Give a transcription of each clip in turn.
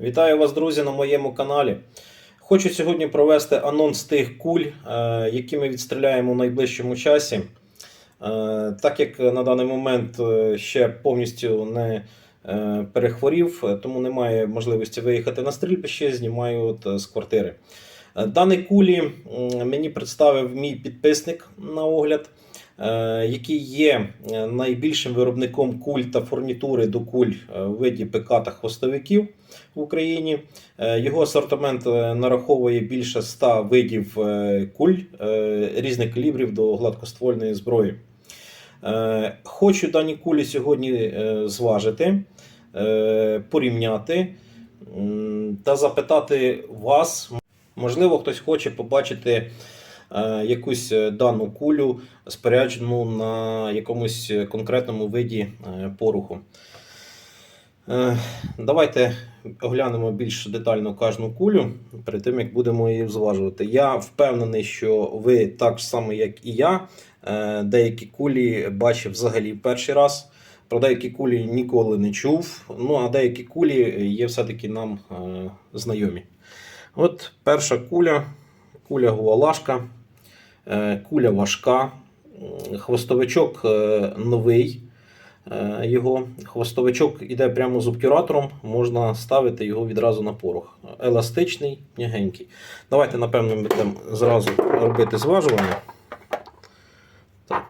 Вітаю вас, друзі, на моєму каналі. Хочу сьогодні провести анонс тих куль, е, які ми відстріляємо в найближчому часі. Е, Так як на даний момент е, ще повністю не перехворів, тому немає можливості виїхати на стрільбище, знімаю от з квартири. Дані кулі мені представив мій підписник на огляд, який є е, найбільшим виробником куль та фурнітури до куль е, в виді ПК та хвостовиків в Україні. Е, Його асортимент е, нараховує більше 100 видів е, куль е, різних калібрів до гладкоствольної зброї. Е, Хочу дані кулі сьогодні е, зважити, е, порівняти та запитати вас. Можливо, хтось хоче побачити е, якусь е, дану кулю, споряджену на якомусь конкретному виді е, поруху. Е, Давайте оглянемо більш детально кожну кулю перед тим, як будемо її зважувати. Я впевнений, що ви так само, як і я, е, деякі кулі бачив взагалі перший раз. Про деякі кулі ніколи не чув. Ну а деякі кулі є все-таки нам е, знайомі. От перша куля, куля гуалашка, е, куля важка, хвостовичок е, новий. е, Його хвостовичок іде прямо з обтюратором, можна ставити його відразу на порох. Еластичний, м'ягенький. Давайте, напевно, будемо зразу робити зважування. Так.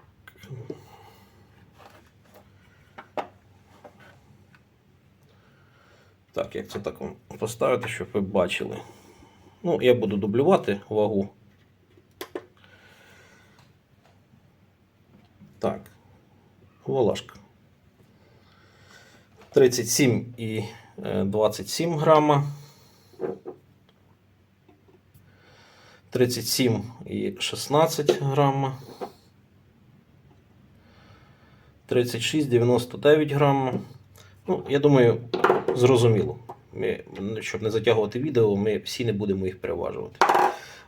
Так, як це так вам поставити, щоб ви бачили. Ну, я буду дублювати вагу. Так. Волашка. 37 і е, 27 грама. 37 і 16 грама. 36, 99 грама. Ну, я думаю, зрозуміло. Ми, щоб не затягувати відео, ми всі не будемо їх переважувати.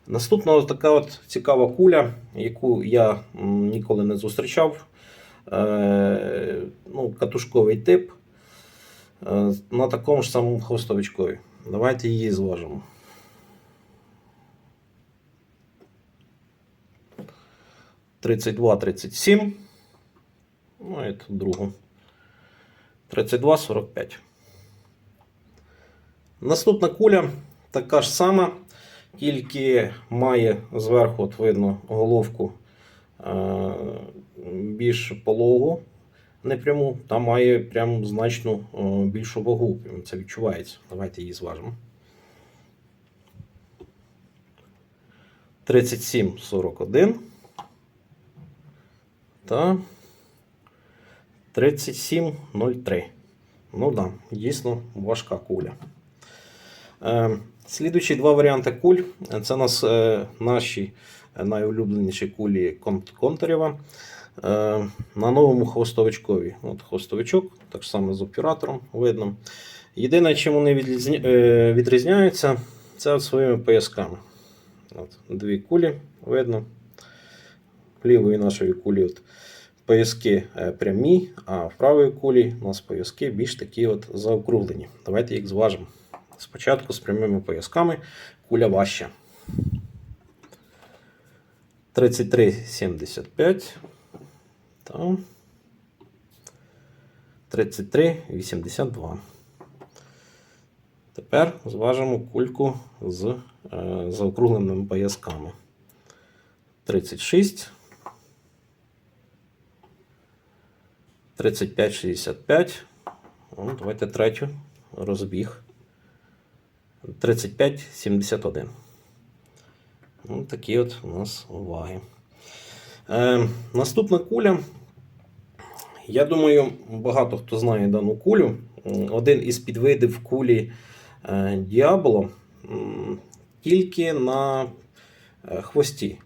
Наступна така от цікава куля, яку я ніколи не зустрічав. Е, ну, катушковий тип е, на такому ж самому хвостовичкові. Давайте її зважимо. Тридцять два, тридцять сім. Ну, і тут другу. 32, 45. Наступна куля така ж сама, тільки має зверху, от видно, головку більш пологу, не пряму, та має прям значно е, більшу вагу. Це відчувається. Давайте її зважимо. 37, 41. Та 37,03. Ну да, дійсно важка куля. Е, слідуючі два варіанти куль. Це нас е, наші найулюбленіші кулі Кон- Контарєва. Е, на новому хвостовичкові. От хвостовичок, так само з оператором видно. Єдине, чим вони е, відрізняються, це от своїми поясками. От, дві кулі видно. Лівої нашої кулі от, пояски е, прямі, а в правої кулі у нас пояски більш такі от заокруглені. Давайте їх зважимо. Спочатку з прямими поясками куля важча. 33,75 та 33,82. Тепер зважимо кульку з е, заокругленими поясками. 36. 35,65. Ну, давайте третю розбіг. 35,71. Ну, такі от у нас ваги. Е, наступна куля. Я думаю, багато хто знає дану кулю. Один із підвидів кулі е, Діабло тільки на е, хвості.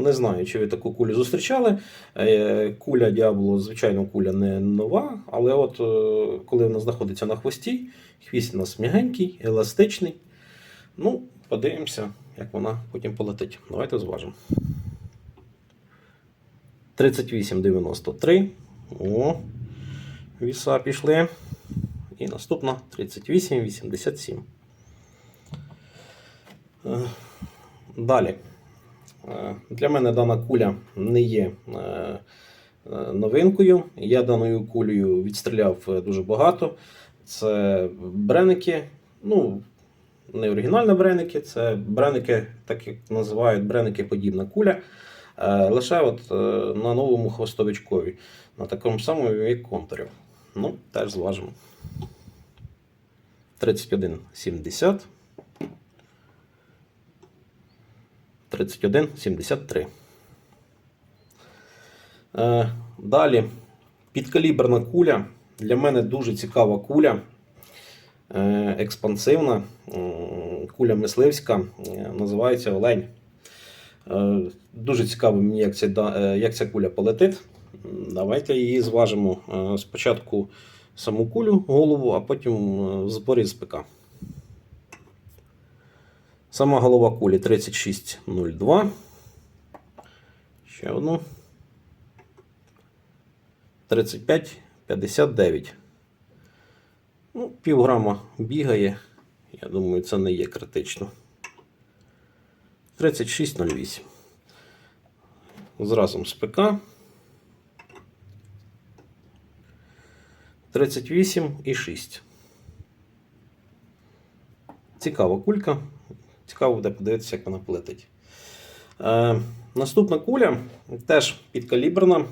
Не знаю, чи ви таку кулю зустрічали. Е, Куля Діабло, звичайно, куля не нова, але от е, коли вона знаходиться на хвості, хвіст у нас м'ягенький, еластичний. Ну, подивимося, як вона потім полетить. Давайте зважимо. 38,93. О, віса пішли. І наступна 38,87. Е, Далі. Е, Для мене дана куля не є е, новинкою. Я даною кулею відстріляв дуже багато. Це бреники. Ну, не оригінальні бреники, це бреники, так як називають бреники подібна куля. Е, Лише от е, на новому хвостовичкові, на такому самому, як контурів. Ну, теж зважимо. 31,70. 31,73. Е, Далі підкаліберна куля. Для мене дуже цікава куля. Е, Експансивна. Куля мисливська. е, Називається Олень. Е, Дуже цікаво мені, як ця, як ця куля полетить. Давайте її зважимо. Спочатку саму кулю, голову, а потім в зборі з ПК. Сама голова кулі 36,02. Ще одну. 35,59. Ну, півграма бігає. Я думаю, це не є критично. 36,08. Зразом з ПК. 38,6. Цікава кулька. Цікаво буде подивитися, як вона полетить. Е, наступна куля теж підкаліберна.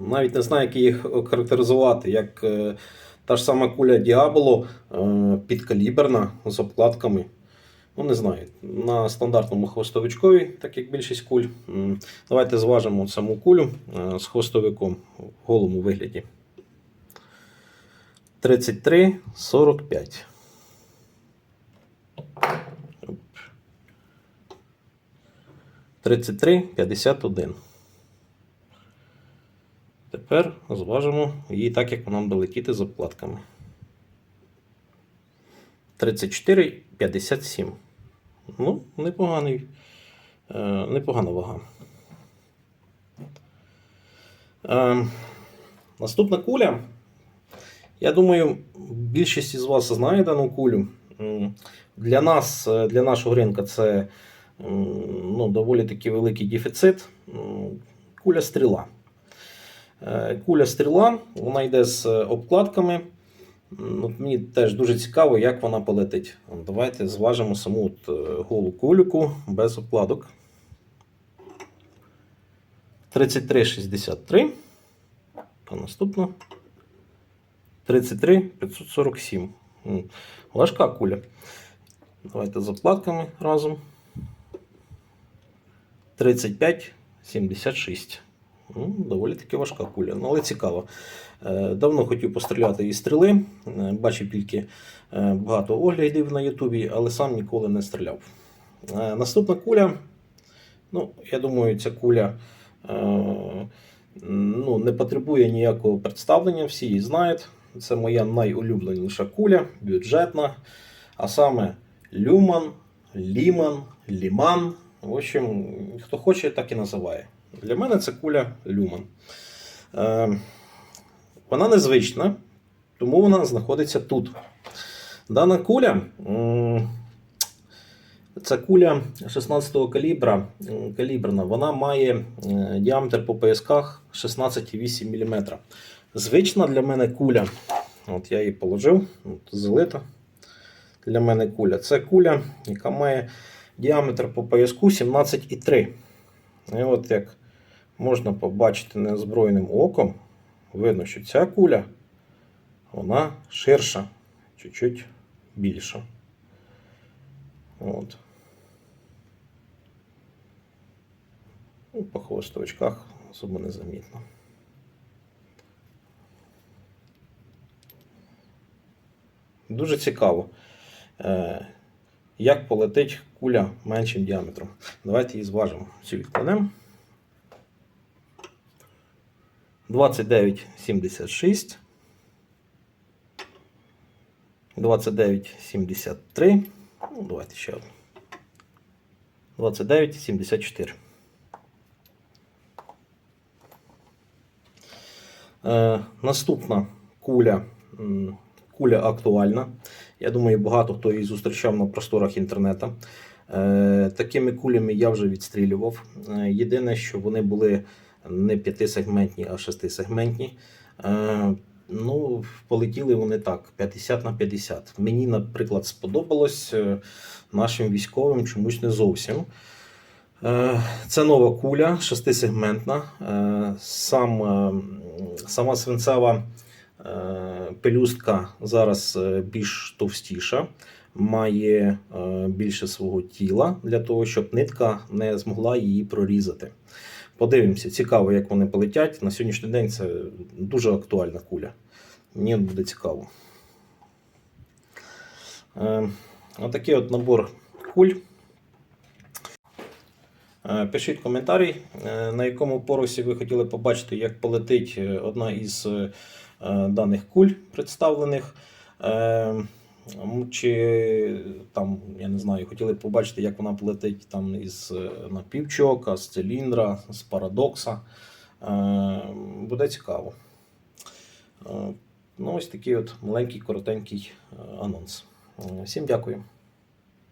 Навіть не знаю, як її характеризувати, як е, та ж сама куля Діаболо е, підкаліберна з обкладками. Ну, не знаю, на стандартному хвостовичкові, так як більшість куль. Давайте зважимо саму кулю е, з хвостовиком в голому вигляді. 33,45. Оп. 33,51. Тепер зважимо її так, як вона буде летіти з обкладками. 34,57. Ну, непоганий, е, непогана вага. Е, наступна куля. Я думаю, більшість із вас знає дану кулю. Для нас, е, для нашого ринку, це ну, доволі таки великий дефіцит. Куля стріла. Е, Куля стріла, вона йде з е, обкладками. От мені теж дуже цікаво, як вона полетить. Давайте зважимо саму от, е, голу кулюку без обкладок. 33,63. А наступна 33,547. Важка куля. Давайте з обкладками разом. 35,76. Доволі таки важка куля, ну, але цікаво. Е, Давно хотів постріляти із стріли. Е, Бачив тільки е, багато оглядів на Ютубі, але сам ніколи не стріляв. Наступна куля. Ну, я думаю, ця куля ну, не потребує ніякого представлення, всі її знають. Це моя найулюбленіша куля, бюджетна. А саме Люман, Ліман, Ліман. В общем, хто хоче, так і називає. Для мене це куля Люман. Е, вона незвична, тому вона знаходиться тут. Дана куля. Це куля 16-го калібра, калібрна. Вона має е, діаметр по поясках 16,8 мм. Звична для мене куля. От я її положив, от, залита. Для мене куля. Це куля, яка має діаметр по пояску 17,3. І от як можна побачити неозброєним оком, видно, що ця куля вона ширша, чуть-чуть більша. От. Ну, по хвостовичках особо незамітно. Дуже цікаво, е, як полетить куля меншим діаметром. Давайте її зважимо. Цю відкладемо. 29,76. 29,73. Ну, давайте ще одну. 29,74. Е, наступна куля куля актуальна. Я думаю, багато хто її зустрічав на просторах інтернету. Е, Такими кулями я вже відстрілював. Е, Єдине, що вони були не п'ятисегментні, а шестисегментні. Е, Ну, полетіли вони так, 50 на 50. Мені, наприклад, сподобалось нашим військовим чомусь не зовсім. Це нова куля, шестисегментна. Сам, сама свинцева пелюстка зараз е, більш товстіша, має е, більше свого тіла для того, щоб нитка не змогла її прорізати. Подивимося, цікаво, як вони полетять. На сьогоднішній день це дуже актуальна куля. Мені буде цікаво. Е, Отакий от набор куль. Е, Пишіть коментарі, е, на якому порусі ви хотіли побачити, як полетить е, одна із е, даних куль представлених. Е, Чи там, я не знаю, хотіли б побачити, як вона полетить там із е, напівчока, з циліндра, з парадокса. Е, Буде цікаво. Е, Ну, ось такий от маленький, коротенький е, анонс. Е, Всім дякую.